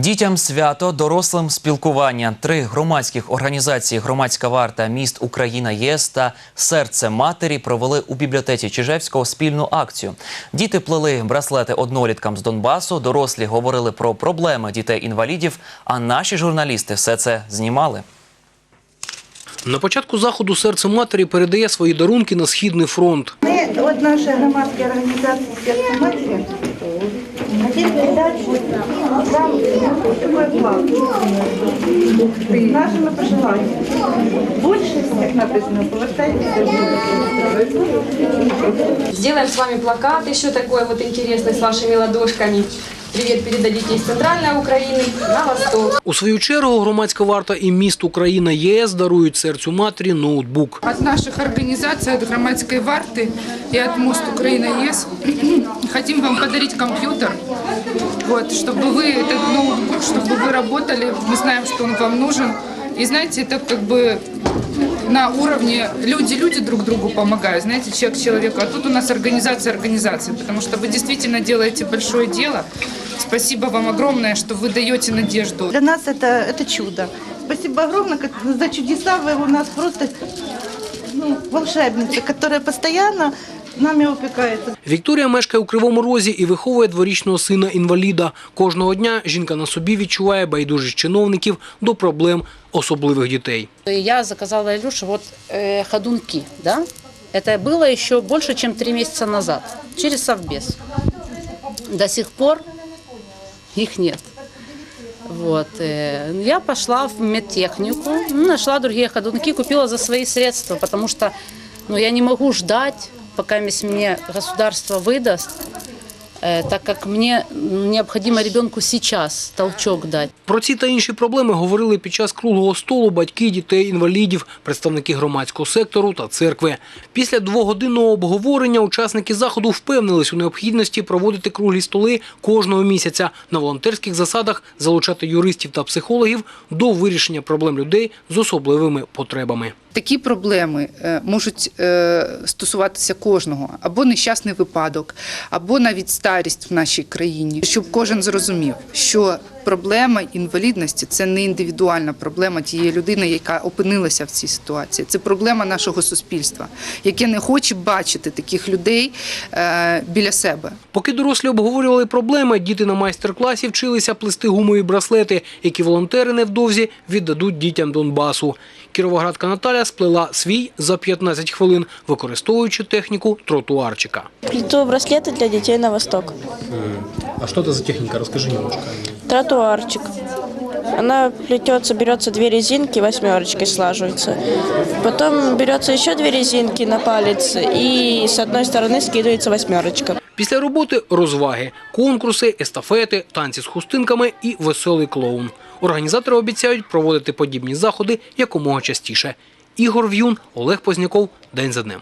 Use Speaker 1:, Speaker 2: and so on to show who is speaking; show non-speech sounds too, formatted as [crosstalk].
Speaker 1: Дітям свято, дорослим спілкування. Три громадських організації Громадська варта, міст Україна ЄС та Серце матері провели у бібліотеці Чижевського спільну акцію. Діти плели браслети одноліткам з Донбасу. Дорослі говорили про проблеми дітей-інвалідів. А наші журналісти все це знімали.
Speaker 2: На початку заходу серце матері передає свої дарунки на східний фронт.
Speaker 3: Мы, вот наша громадская организация «Сердце матери», хотим передать вам такой план. Нашими пожеланиями. Больше, всех написано, повертайтесь
Speaker 4: Сделаем с вами плакат еще такой вот интересный с вашими ладошками Привет передадите из центральной Украины на восток.
Speaker 2: У свою чергу громадська варта і міст Україна єС дарують серцю матері ноутбук.
Speaker 5: От наших организаций, от Громадской варты и от Мост Украина ЕС [clears throat] хотим вам подарить компьютер, вот, чтобы вы, этот ноутбук, чтобы вы работали. Мы знаем, что он вам нужен. И знаете, это как бы на уровне люди-люди друг другу помогают, знаете, человек человеку. А тут у нас организация организации, потому что вы действительно делаете большое дело. Спасибо вам огромное, что вы даете надежду.
Speaker 3: Для нас это, это чудо. Спасибо огромное как за чудеса. Вы у нас просто ну, волшебница, которая постоянно нами опекается.
Speaker 2: Вікторія мешкає у Кривому Розі і виховує дворічного сина-інваліда. Кожного дня жінка на собі відчуває байдужість чиновників до проблем особливих дітей.
Speaker 6: Я заказала Илюше вот э, ходунки, да? Это было еще больше, чем три месяца назад, через Совбез. До сих пор их нет. Вот. э, Я пошла в медтехнику, ну, нашла другие ходунки, купила за свои средства, потому что ну, я не могу ждать, пока мне государство выдаст, так как мне необходимо ребенку сейчас толчок дать.
Speaker 2: Про ці та інші проблеми говорили під час круглого столу батьки дітей-інвалідів, представники громадського сектору та церкви. Після двогодинного обговорення учасники заходу впевнились у необхідності проводити круглі столи кожного місяця на волонтерських засадах, залучати юристів та психологів до вирішення проблем людей з особливими потребами.
Speaker 5: Такі проблеми е, можуть е, стосуватися кожного, або нещасний випадок, або навіть старість в нашій країні, щоб кожен зрозумів, що проблема інвалідності це не індивідуальна проблема тієї людини, яка опинилася в цій ситуації. Це проблема нашого суспільства, яке не хоче бачити таких людей е, біля себе.
Speaker 2: Поки дорослі обговорювали проблеми, діти на майстер-класі вчилися плести гумові браслети, які волонтери невдовзі віддадуть дітям Донбасу. Кіровоградка Наталя сплела свій за 15 хвилин, використовуючи техніку тротуарчика.
Speaker 7: Плету браслеты для детей на восток.
Speaker 2: А що це за техніка? Розкажи немножко.
Speaker 7: Тротуарчик. Она плетется, берется две резинки, восьмерочкой слаживается. Потом берется еще две резинки на палец, и с одной стороны скидывается восьмерочка.
Speaker 2: Після роботи розваги, конкурси, естафети, танці з хустинками і веселий клоун. Організатори обіцяють проводити подібні заходи якомога частіше. Ігор В'юн, Олег Позняков. День за днем.